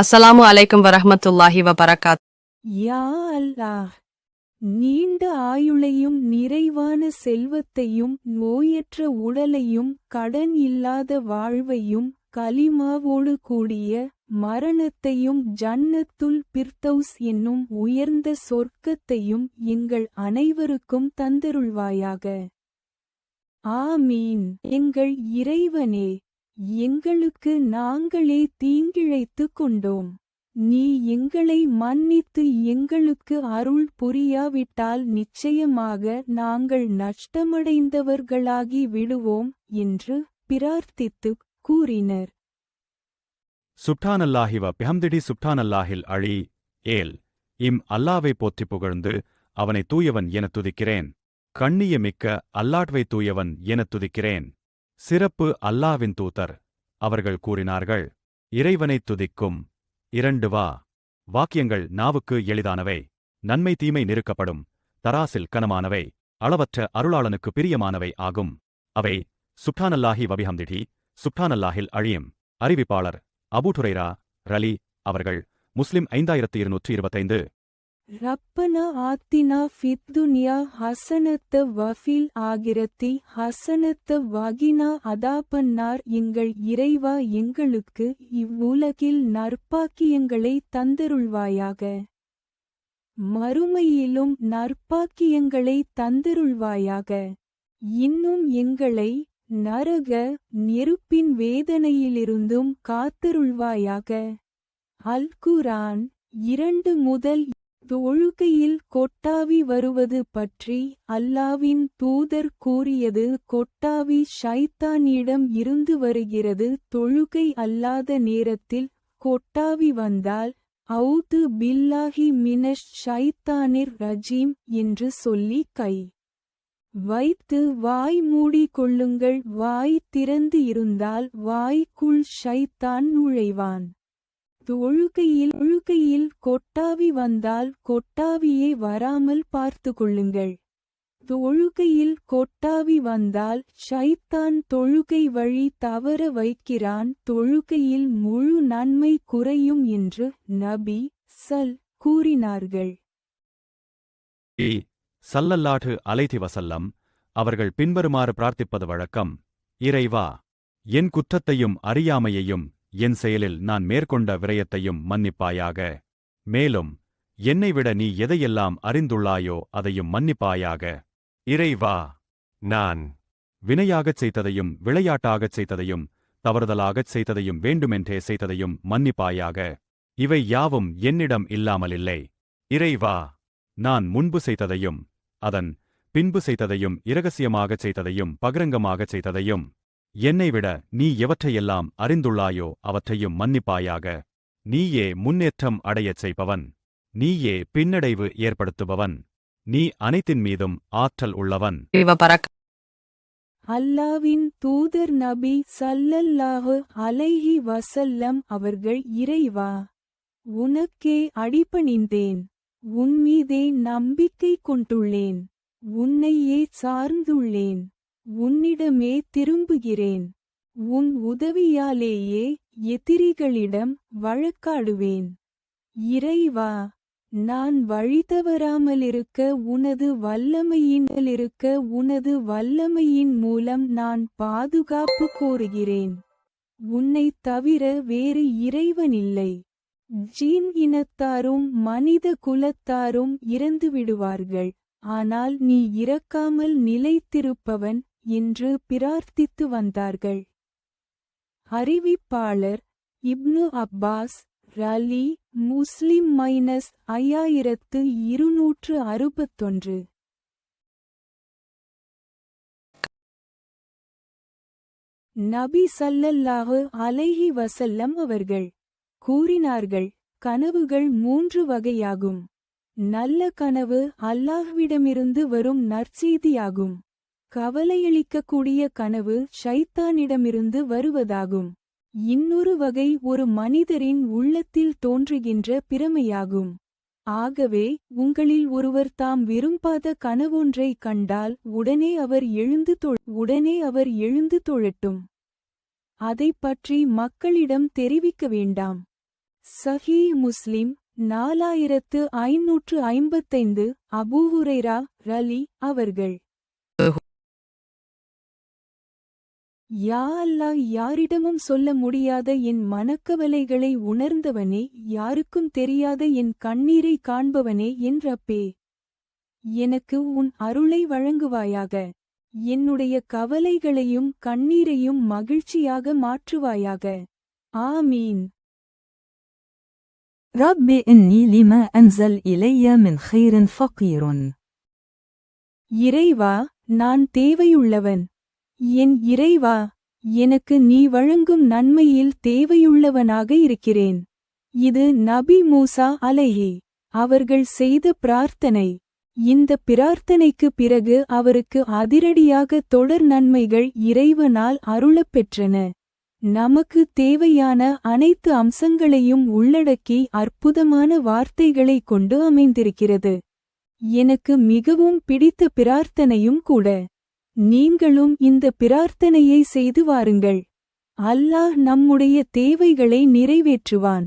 அஸ்ஸலாமு அலைக்கும் வரஹமத்துல்லாஹி வபரகாத் யா அல்லாஹ் நீண்ட ஆயுளையும் நிறைவான செல்வத்தையும் நோயற்ற உடலையும் கடன் இல்லாத வாழ்வையும் கலிமாவோடு கூடிய மரணத்தையும் ஜன்னத்துல் பிர்தௌஸ் என்னும் உயர்ந்த சொர்க்கத்தையும் எங்கள் அனைவருக்கும் தந்தருள்வாயாக. ஆமீன். எங்கள் இறைவனே எங்களுக்கு நாங்களே தீங்கிழைத்துக் கொண்டோம். நீ எங்களை மன்னித்து எங்களுக்கு அருள் புரியாவிட்டால் நிச்சயமாக நாங்கள் நஷ்டமடைந்தவர்களாகி விடுவோம் என்று பிரார்த்தித்துக் கூறினர். சுப்டானல்லாஹிவ வ பிஹம்திடி சுப்டானல்லாஹில் அழி ஏல். இம் அல்லாவை போற்றி புகழ்ந்து அவனை தூயவன் எனத் துதிக்கிறேன். கண்ணியமிக்க அல்லாட்வை தூயவன் எனத் துதிக்கிறேன். சிறப்பு அல்லாவின் தூதர். அவர்கள் கூறினார்கள் இறைவனைத் துதிக்கும். இரண்டு வா. வாக்கியங்கள் நாவுக்கு எளிதானவை. நன்மை தீமை நெருக்கப்படும். தராசில் கனமானவை. அளவற்ற அருளாளனுக்கு பிரியமானவை ஆகும். அவை சுப்டானல்லாஹி வபிஹம்திடி சுப்டானல்லாஹில் அழியும். அறிவிப்பாளர் அபூட்டுரைரா ரலி அவர்கள் முஸ்லிம் ஐந்தாயிரத்து இருநூற்று இருபத்தைந்து. ரப்பனா ஆத்தினா ஃபித்துனியா ஹசனத்த வஃபில் ஆகிரத்தி ஹசனத்த வகினா அதாபன்னார் எங்கள் இறைவா எங்களுக்கு இவ்வுலகில் நற்பாக்கியங்களை தந்தருள்வாயாக. மறுமையிலும் நற்பாக்கியங்களை தந்தருள்வாயாக. இன்னும் எங்களை நரக நெருப்பின் வேதனையிலிருந்தும் காத்தருள்வாயாக. அல்குரான் இரண்டு முதல் தொழுகையில் கொட்டாவி வருவது பற்றி அல்லாவின் தூதர் கூறியது கொட்டாவி ஷைத்தானிடம் இருந்து வருகிறது. தொழுகை அல்லாத நேரத்தில் கொட்டாவி வந்தால் அவுது பில்லாஹி மினஷ் ஷைத்தானிர் ரஜீம் என்று சொல்லி கை வைத்து வாய் மூடிக் கொள்ளுங்கள். வாய் திறந்து இருந்தால் வாய்க்குள் ஷைத்தான் நுழைவான். தொழுகையில் ஒழுக்கையில் கொட்டாவி வந்தால் கொட்டாவியை வராமல் பார்த்து கொள்ளுங்கள். தொழுகையில் கொட்டாவி வந்தால் ஷைத்தான் தொழுகை வழி தவற வைக்கிறான். தொழுகையில் முழு நன்மை குறையும் என்று நபி சல் கூறினார்கள். ஏ சல்லல்லாட்டு அலைதி வசல்லம் அவர்கள் பின்வருமாறு பிரார்த்திப்பது வழக்கம். இறைவா என் குற்றத்தையும் அறியாமையையும் என் செயலில் நான் மேற்கொண்ட விரயத்தையும் மன்னிப்பாயாக. மேலும் என்னைவிட நீ எதையெல்லாம் அறிந்துள்ளாயோ அதையும் மன்னிப்பாயாக. இறைவா நான் வினையாகச் செய்ததையும் விளையாட்டாகச் செய்ததையும் தவறுதலாகச் செய்ததையும் வேண்டுமென்றே செய்ததையும் மன்னிப்பாயாக. இவை யாவும் என்னிடம் இல்லாமலில்லை. இறைவா நான் முன்பு செய்ததையும் அதன் பின்பு செய்ததையும் இரகசியமாகச் செய்ததையும் பகிரங்கமாகச் செய்ததையும். என்னை விட நீ எவற்றையெல்லாம் அறிந்துள்ளாயோ அவற்றையும் மன்னிப்பாயாக. நீயே முன்னேற்றம் அடையச் செய்பவன். நீயே பின்னடைவு ஏற்படுத்துபவன். நீ அனைத்தின் மீதும் ஆற்றல் உள்ளவன். அல்லாவின் தூதர் நபி சல்லல்லாஹு அலைஹி வசல்லம் அவர்கள் இறைவா உனக்கே அடிபணிந்தேன். உன்மீதே நம்பிக்கை கொண்டுள்ளேன். உன்னையே சார்ந்துள்ளேன். உன்னிடமே திரும்புகிறேன். உன் உதவியாலேயே எதிரிகளிடம் வழக்காடுவேன். இறைவா நான் வழிதவறாமலிருக்க உனது வல்லமையினலிருக்க உனது வல்லமையின் மூலம் நான் பாதுகாப்பு கோருகிறேன். உன்னைத் தவிர வேறு இறைவனில்லை. ஜீன் இனத்தாரும் மனித குலத்தாரும் இறந்து விடுவார்கள் ஆனால் நீ இறக்காமல் நிலைத்திருப்பவன் என்று பிரார்த்தித்து வந்தார்கள். அறிவிப்பாளர் இப்னு அப்பாஸ் ரலி முஸ்லிம் மைனஸ் ஐயாயிரத்து இருநூற்று அறுபத்தொன்று. நபி சல்லல்லாஹு அலைஹி வசல்லம் அவர்கள் கூறினார்கள் கனவுகள் மூன்று வகையாகும். நல்ல கனவு அல்லாஹ்விடமிருந்து வரும் நற்செய்தியாகும். கவலையளிக்கக்கூடிய கனவு ஷைத்தானிடமிருந்து வருவதாகும். இன்னொரு வகை ஒரு மனிதரின் உள்ளத்தில் தோன்றுகின்ற பிரமையாகும். ஆகவே உங்களில் ஒருவர் தாம் விரும்பாத கனவொன்றை கண்டால் உடனே அவர் எழுந்து உடனே அவர் எழுந்து தொழட்டும். அதைப் பற்றி மக்களிடம் தெரிவிக்க வேண்டாம். சஹி முஸ்லிம் நாலாயிரத்து ஐநூற்று ஐம்பத்தைந்து அபூஹுரைரா ரலி அவர்கள். யா அல்லா யாரிடமும் சொல்ல முடியாத என் மனக்கவலைகளை உணர்ந்தவனே யாருக்கும் தெரியாத என் கண்ணீரை காண்பவனே என் ரப்பே எனக்கு உன் அருளை வழங்குவாயாக. என்னுடைய கவலைகளையும் கண்ணீரையும் மகிழ்ச்சியாக மாற்றுவாயாக. ஆமீன். ரப்பி இன்னி லிமா அன்சல் இலைய மின் ஹைரன் ஃபக்கீருன் இறைவா நான் தேவையுள்ளவன். என் இறைவா எனக்கு நீ வழங்கும் நன்மையில் தேவையுள்ளவனாக இருக்கிறேன். இது நபி மூசா அலைஹி அவர்கள் செய்த பிரார்த்தனை. இந்த பிரார்த்தனைக்கு பிறகு அவருக்கு அதிரடியாக தொடர் நன்மைகள் இறைவனால் அருளப் பெற்றன நமக்கு தேவையான அனைத்து அம்சங்களையும் உள்ளடக்கி அற்புதமான வார்த்தைகளைக் கொண்டு அமைந்திருக்கிறது. எனக்கு மிகவும் பிடித்த பிரார்த்தனையும் கூட. நீங்களும் இந்த பிரார்த்தனையை செய்து வாருங்கள். அல்லாஹ் நம்முடைய தேவைகளை நிறைவேற்றுவான்.